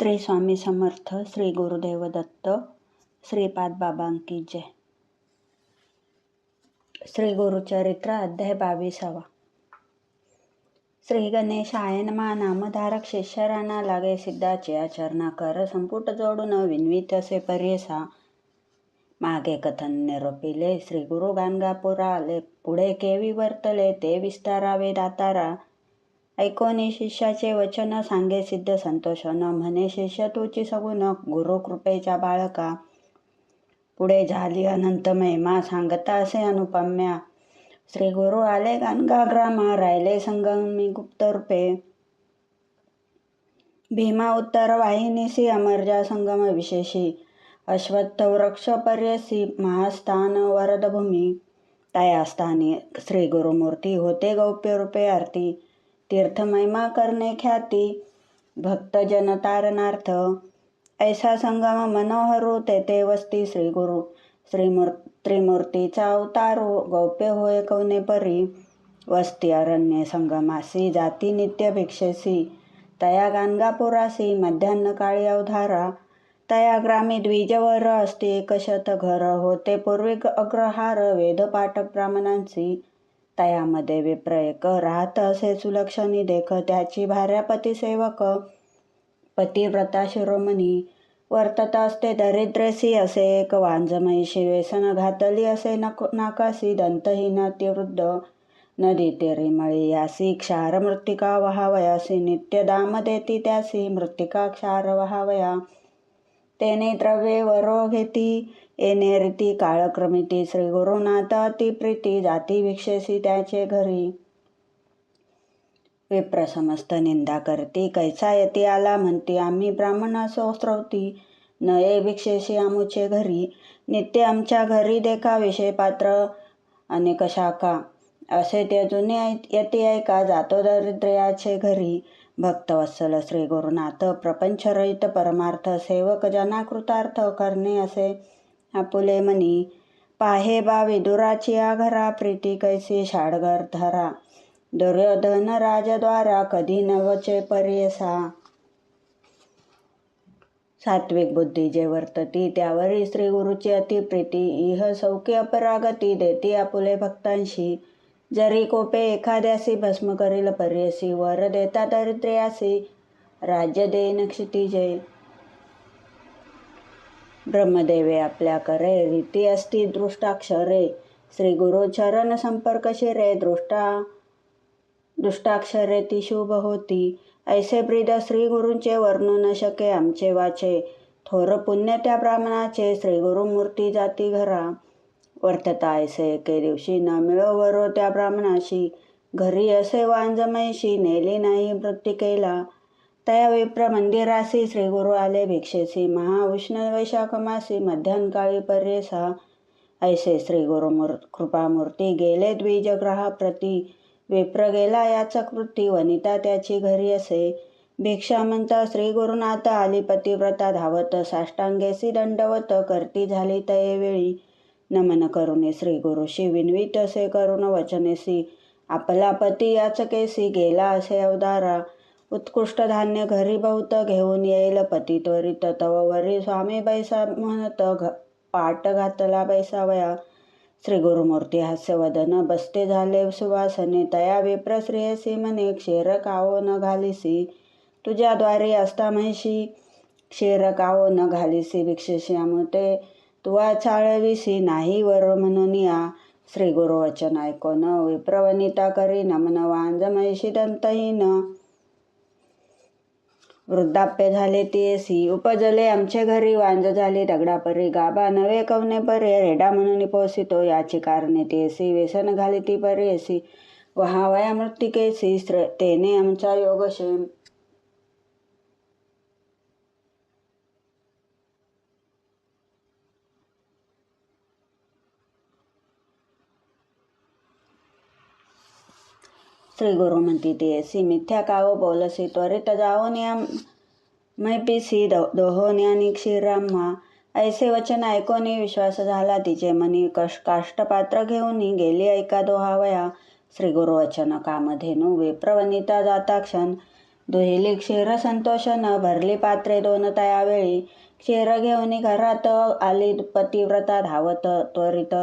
श्री स्वामी समर्थ श्री गुरुदेव दत्त श्रीपाद बाबांकी जय. श्री गुरुचरित्र अध्याय बावीसावा. श्री गणेश आयनमा नामधारक शिष्यराना लागे सिद्धाचे आचरणा कर संपुट जोडून विनवीत असे पर्यसा. मागे कथन निरोपिले श्री गुरु गाणगापुरा आले पुढे केवी वर्तले ते विस्तारावे दातारा. ऐकोनी शिष्याचे वचन सांगे सिद्ध संतोषन. म्हणे शिष्य तुची सगुण गुरु कृपेच्या बाळका. पुढे झाली अनंत महिमा सांगता असे अनुपम्या. श्री गुरु आले गाणगा ग्रामा राहिले संगमी गुप्त रूपे. भीमा उत्तर वाहिनीसी अमरजा संगम विशेषी. अश्वत्थ वृक्ष पर्यसी महास्थान वरदभूमी. तयास्थानी श्री गुरुमूर्ती होते गौप्य रूपे आरती. तीर्थमहिमा करणे ख्याती भक्तजन तारणार्थ ऐसा संगम मनोहरू तेथे वस्ती श्री गुरु श्रीमूर त्रिमूर्तीचा अवतारो हो, गौप्य होय कवने परी. वस्ती अरण्य संगमासी जाती नित्य भिक्षेसी. तया गाणगापुरासी मध्यान्ह काळी अवधारा. तया ग्रामी द्विजवर असते एकशत घर होते पूर्वी अग्रहार वेदपाठक ब्राह्मणांची तयामध्ये विप्र एक राहत असे सुलक्षणी देख त्याची भार्यापती सेवक पतिव्रता शिरोमणी वर्तत असते दरिद्रसी असे एक वांजमयीशी व्यसन घातली असे नक नाकासी दंतहीन अतिवृद्ध नदी तेरी मळी यासी क्षारमृत्तिका वहावयासी नित्य दाम देती त्यासी मृत्तिका क्षार वहावया तेने द्रव्ये वरो घेती. येणे रीती काळक्रमिती श्री गुरुनाथ अति प्रीती. जाती भिक्षेसी त्याचे घरी. विप्र समस्त निंदा करती. कैसा यती आला म्हणती आम्ही ब्राह्मण असो श्रवती न भिक्षेशी आमुचे घरी. नित्य आमच्या घरी देखा विषय पात्र. अनेक शाखा. असे ते जुने यती ऐका जातो दरिद्रयाचे घरी. भक्तवत्सल श्री गुरुनाथ प्रपंचरहित परमार्थ सेवक जना कृतार्थ करणे असे. आपुले मनी पाहे बा विदुराची आघरा प्रीती कैसी शाडगर धरा. दुर्योधन राजद्वारा कधी नवचे पर्यसा. सात्विक बुद्धी जे वर्तती त्यावरी श्री गुरुची अतिप्रीती इह सौख्य अपरागती देती आपुले भक्तांशी. जरी कोपे एखाद्यासी भस्म करील पर्यसी वर देता दरिद्रयासी राज्य देन क्षितिजय ब्रह्मदेवे आपल्या करे रीती असती दृष्टाक्षरे श्री गुरु चरण संपर्क शिरे दृष्टा. दुष्टाक्षरे ती शुभ होती ऐसे ब्रीद श्री गुरूंचे वर्णू न शके आमचे वाचे. थोर पुण्य त्या ब्राह्मणाचे श्री गुरु मूर्ती जाती घरा. वर्तता ऐसे एके दिवशी न मिळो वरो त्या ब्राह्मणाशी. घरी असे वांजमयशी नेली नाही मृत्तिकेला तया विप्र मंदिरासी श्री गुरु आले भिक्षेसी महाउष्ण वैशाखमासी मध्यान्हकाळी पर्यसा ऐसे श्री गुरुमूर कृपामूर्ती गेले द्विजग्रहाप्रती. विप्र गेला याचा कृती वनिता त्याची घरी असे. भिक्षा म्हणता श्री गुरुनाथ आली पतिव्रता धावत साष्टांगेसी दंडवत करती झाली तये वेळी. नमन करुणे श्री गुरुशी विनवीत असे करुण वचनेसी आपला पती याचकेसी गेला असे अवधारा. उत्कृष्ट धान्य घरी बहुत घेऊन येईल पती त्वरित तव वरी स्वामी बैसा म्हणत घ पाट घातला बैसावया. श्री गुरुमूर्ती हास्यवदन बसते झाले सुवासने तया विप्र श्रेयसी म्हणे क्षीर कावो न घालिसी तुझ्याद्वारे असता म्हैशी. क्षीर कावो न घालिसी भिक्षेशी अमुते तुवा चाळविसी नाही वर म्हणून या. श्री गुरुवचन ऐकोन विप्रवनिता करी नमन वांज महिषी दंतहीन. वृद्धाप्य झाले तेसी उपजले आमचे घरी वांज झाले दगडापरी. गाबा नवे कवने परे. रेडा म्हणून पोसितो. याची कारणे तेसी व्यसन घाली ती परेसी वहावया मृत्तिकेसी स्त्र तेने आमचा योगक्षेम श्री गुरु म्हणती तेसी मिथ्या काव बोलसी त्वरित जाओन या मैपिसी दोहोन्यानी क्षीराम्हा ऐसे वचन ऐकोनी विश्वास झाला तिचे मनी कश काष्टपात्र घेऊन गेली ऐका दोहावया. श्री गुरुवचन कामधेनू विप्रवनिता जाता क्षण. दुहिली क्षीर संतोष न भरली पात्रे दोन तयावेळी. क्षीर घेऊन घरात आली पतिव्रता धावत त्वरित.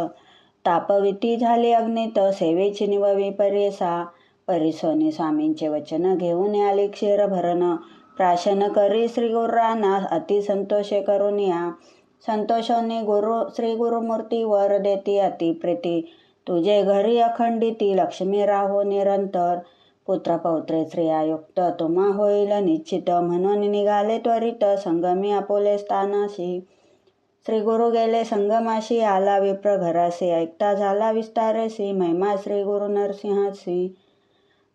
तापविती झाली अग्नित सेवेची निव विपर्यसा परिसोनी स्वामींचे वचन घेऊन आले क्षीर भरण प्राशन करी श्री गुरुराना अति संतोषे करून या. संतोषाने गुरु श्री गुरुमूर्ती वर देती अति प्रीती. तुझे घरी अखंडिती लक्ष्मी राहो निरंतर. पुत्र पौत्रे स्त्रियायुक्त तुम्हा होईल निश्चित. म्हणून निघाले त्वरित संगमी आपोले स्थानाशी. श्री गुरु गेले संगमाशी आला विप्र घरासी ऐकता झाला विस्तारेसी. महिमा श्री गुरु नरसिंहासी.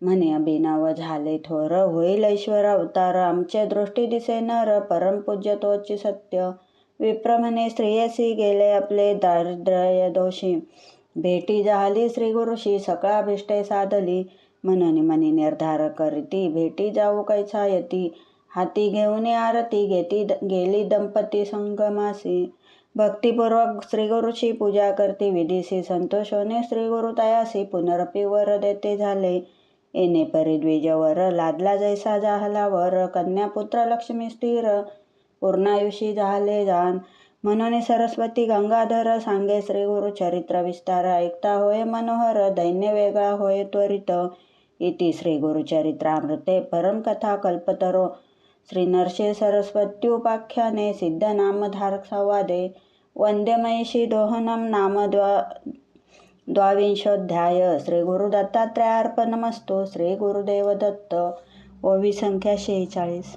म्हणे अभिनव झाले थोर होईल ऐश्वर अवतार आमच्या दृष्टी दिसे नर परमपूज्य तोची सत्य. विप्र म्हणे स्त्रियसी गेले आपले दारिद्र्य दोषी. भेटी झाली श्री गुरुशी सकाळभिष्टे साधली. म्हणून मनी निर्धार करीती भेटी जाऊ कैसा यती? हाती घेऊन आरती घेती गेली दंपती संगमासी भक्तिपूर्वक श्रीगुरुची पूजा करती विधीसी संतोषोने श्रीगुरु तयासी पुनरपी वर देते झाले. येणे परिद्विजवर लादला जैसा जाहला वर कन्यापुत्र लक्ष्मी स्थिर पूर्णायुषी झाले जाण म्हणून सरस्वती गंगाधर सांगे श्री गुरु चरित्र विस्तार ऐकता होय मनोहर दैन्य वेगळा होय त्वरित. इति श्री गुरुचरित्रामृते परमकथा कल्पतरो. श्री नरसे सरस्वत्युपाख्याने सिद्ध नामधारक संवादे. महिषी दोहनम नामद्वा द्वाविंशोध्याय श्री गुरु दत्तात्रयार्पणमस्तु श्री गुरुदेव दत्त ओवी संख्या शेहेचाळीस.